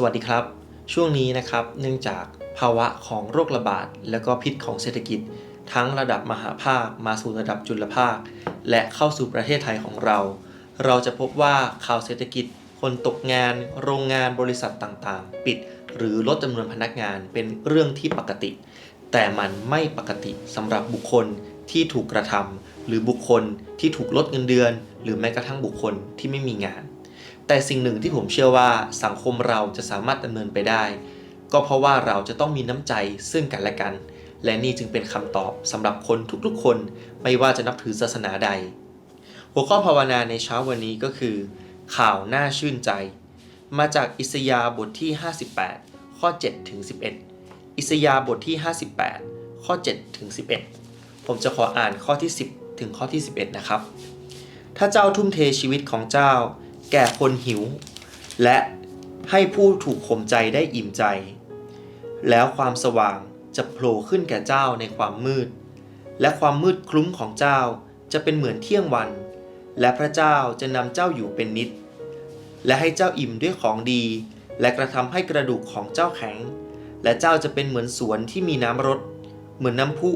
สวัสดีครับ ช่วงนี้นะครับเนื่องจากภาวะของโรคระบาด และก็พิษของเศรษฐกิจ ทั้งระดับมหาภาคมาสู่ระดับจุลภาค และเข้าสู่ประเทศไทยของเรา เราจะพบว่าข่าวเศรษฐกิจ คนตกงาน โรงงานบริษัทต่างๆ ปิด หรือลดจำนวนพนักงานเป็นเรื่องที่ปกติ แต่มันไม่ปกติสำหรับบุคคลที่ถูกกระทำหรือบุคคลที่ถูกลดเงินเดือน หรือแม้กระทั่งบุคคลที่ไม่มีงาน แต่สิ่งหนึ่งที่ผมเชื่อว่าสังคมเราจะสามารถดำเนินไปได้ ก็เพราะว่าเราจะต้องมีน้ำใจซึ่งกันและกัน และนี่จึงเป็นคำตอบสำหรับคนทุกๆ คนไม่ว่าจะนับถือศาสนาใด หัวข้อภาวนาในเช้าวันนี้ก็คือ ข่าวน่าชื่นใจ มาจากอิสยาห์บทที่ 58 ข้อ7ถึง11 อิสยาห์บทที่ 58 ข้อ7ถึง11 ผมจะขออ่านข้อที่ 10 ถึงข้อที่ 11 นะครับ ถ้าเจ้าทุ่มเทชีวิตของเจ้า แก่คนหิว และให้ผู้ถูกข่มใจได้อิ่มใจ แล้วความสว่างจะโผล่ขึ้นแก่เจ้าในความมืด และความมืดคลุ้มของเจ้าจะเป็นเหมือนเที่ยงวัน และพระเจ้าจะนำเจ้าอยู่เป็นนิด และให้เจ้าอิ่มด้วยของดี และกระทำให้กระดูกของเจ้าแข็ง และเจ้าจะเป็นเหมือนสวนที่มีน้ำรด เหมือนน้ำพุ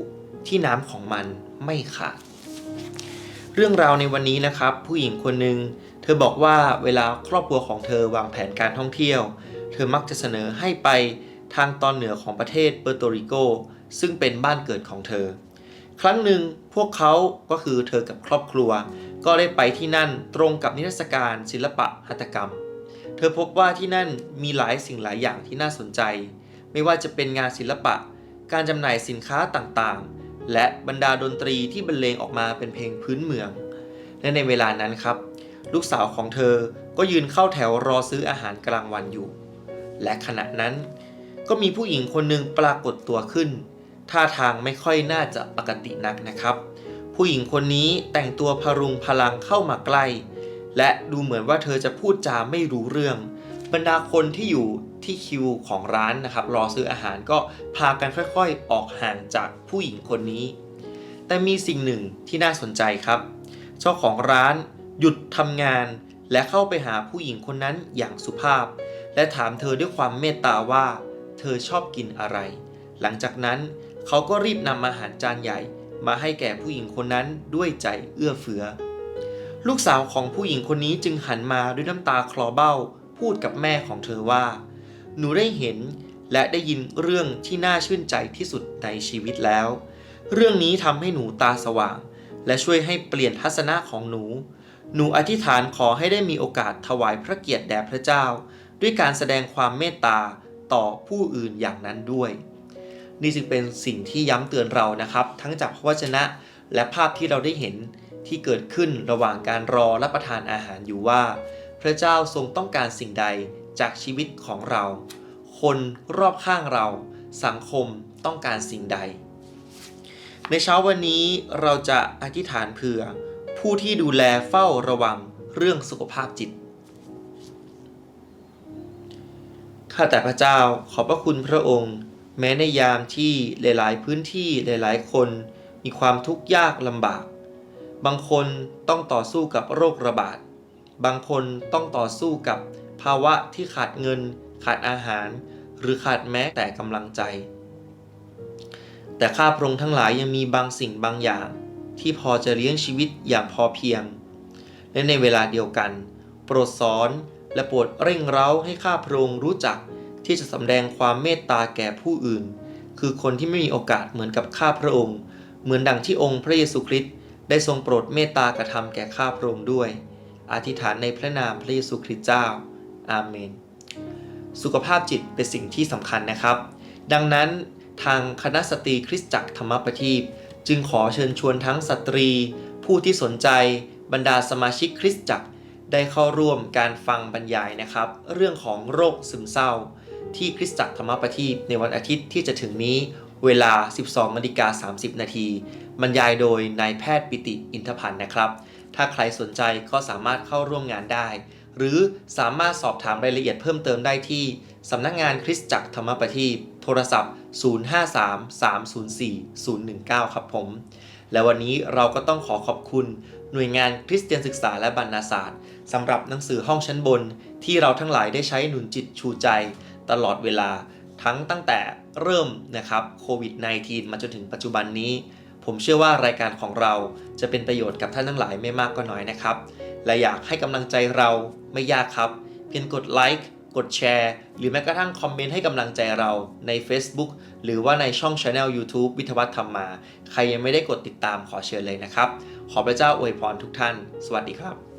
ที่น้ำของมันไม่ขาดเรื่องราวในวันนี้นะครับ ผู้หญิงคนหนึ่ง เธอบอกว่าเวลาครอบครัวของเธอวางแผนการท่องเที่ยว เธอมักจะเสนอให้ไปทางตอนเหนือของประเทศเปอร์โตริโก ซึ่งเป็นบ้านเกิดของเธอ ครั้งหนึ่งพวกเขาก็คือเธอกับครอบครัว ก็ได้ไปที่นั่นตรงกับนิทรรศการศิลปะหัตถกรรม เธอพบว่าที่นั่นมีหลายสิ่งหลายอย่างที่น่าสนใจ ไม่ว่าจะเป็นงานศิลปะ การจำหน่ายสินค้าต่างๆ และบรรดาดนตรีที่บรรเลงออกมาเป็นเพลงพื้นเมือง และในเวลานั้นครับ ลูกสาวของเธอก็ยืนเข้าแถวรอซื้ออาหารกลางวันอยู่ และขณะนั้น ก็มีผู้หญิงคนหนึ่งปรากฏตัวขึ้น ท่าทางไม่ค่อยน่าจะปกตินักนะครับ ผู้หญิงคนนี้แต่งตัวพรุงพลังเข้ามาใกล้ และดูเหมือนว่าเธอจะพูดจาไม่รู้เรื่อง บรรดาคนที่อยู่ที่คิวของร้านนะครับ รอซื้ออาหารก็พากันค่อยๆ ออกห่างจากผู้หญิงคนนี้ แต่มีสิ่งหนึ่งที่น่าสนใจครับ เจ้าของร้าน หยุดทำงาน และเข้าไปหาผู้หญิงคนนั้นอย่างสุภาพ และถามเธอด้วยความเมตตาว่า เธอชอบกินอะไร หลังจากนั้นเขาก็รีบนำอาหารจานใหญ่ มาให้แก่ผู้หญิงคนนั้นด้วยใจเอื้อเฟื้อ ลูกสาวของผู้หญิงคนนี้จึงหันมาด้วยน้ำตาคลอเบ้า พูดกับแม่ของเธอว่า หนูได้เห็นและได้ยินเรื่องที่น่าชื่นใจที่สุดในชีวิตแล้ว เรื่องนี้ทำให้หนูตาสว่าง และช่วยให้เปลี่ยนทัศนะของหนู หนูอธิษฐานขอให้ได้มีโอกาสถวายพระเกียรติแด่พระเจ้า ด้วยการแสดงความเมตตาต่อผู้อื่นอย่างนั้นด้วย นี่จึงเป็นสิ่งที่ย้ำเตือนเรานะครับ ทั้งจากพระวจนะและภาพที่เราได้เห็นที่เกิดขึ้นระหว่างการรอรับประทานอาหารอยู่ว่า พระเจ้าทรงต้องการสิ่งใดจากชีวิตของเรา คนรอบข้างเรา สังคมต้องการสิ่งใด ในเช้าวันนี้เราจะอธิษฐานเผื่อ ผู้ที่ดูแลเฝ้าระวังเรื่องสุขภาพจิต ข้าแต่พระเจ้าขอบพระคุณพระองค์ แม้ในยามที่หลายๆ พื้นที่หลายๆ คนมีความทุกข์ยากลำบาก บางคนต้องต่อสู้กับโรคระบาด บางคนต้องต่อสู้กับภาวะที่ขาดเงิน ขาดอาหาร หรือขาดแม้แต่กำลังใจ แต่ข้าพระองค์ทั้งหลายยังมีบางสิ่งบางอย่าง ที่พอจะเลี้ยงชีวิตอย่างพอเพียง และในเวลาเดียวกัน โปรดสอนและโปรดเร่งเร้าให้ข้าพระองค์รู้จักที่จะสำแดงความเมตตาแก่ผู้อื่น คือคนที่ไม่มีโอกาสเหมือนกับข้าพระองค์ เหมือนดังที่องค์พระเยซูคริสต์ได้ทรงโปรดเมตตากระทำแก่ข้าพระองค์ด้วย อธิษฐานในพระนามพระเยซูคริสต์เจ้า อาเมน สุขภาพจิตเป็นสิ่งที่สำคัญนะครับ ดังนั้นทางคณะสตรีคริสตจักรธรรมประทีป จึงขอเชิญชวนทั้งสตรี ผู้ที่สนใจบรรดาสมาชิกคริสตจักรได้เข้าร่วมการฟังบรรยายนะครับ เรื่องของโรคซึมเศร้า ที่คริสตจักรธรรมประทีปในวันอาทิตย์ที่จะถึงนี้เวลา 12นาฬิกา30 นาทีบรรยายโดยนายแพทย์ปิติอินทพันธ์นะครับ ถ้าใครสนใจก็สามารถเข้าร่วมงานได้ หรือสามารถสอบถามรายละเอียดเพิ่มเติมได้ที่ สำนักงานคริสตจักรธรรมประทีปโทรศัพท์ 053 304 019 ครับผม และวันนี้เราก็ต้องขอขอบคุณหน่วยงานคริสเตียนศึกษาและบรรณาศาสตร์สำหรับหนังสือห้องชั้นบน ที่เราทั้งหลายได้ใช้หนุนจิตชูใจ ตลอดเวลาทั้งตั้งแต่เริ่มนะครับโควิด -19 มาจนถึงปัจจุบันนี้ ผมเชื่อว่ารายการของเราจะเป็นประโยชน์กับท่านทั้งหลายไม่มากก็น้อยนะครับ และอยากให้กำลังใจเราไม่ยากครับ เพียงกดไลค์ กดแชร์ หรือแม้กระทั่งคอมเมนต์ให้กำลังใจเราใน Facebook หรือว่าในช่องช anel YouTube วิทวัฒธรรมาใครยังไม่ได้กดติดตามขอเชิญเลยนะครับ ขอพระเจ้าอวยพรทุกท่าน สวัสดีครับ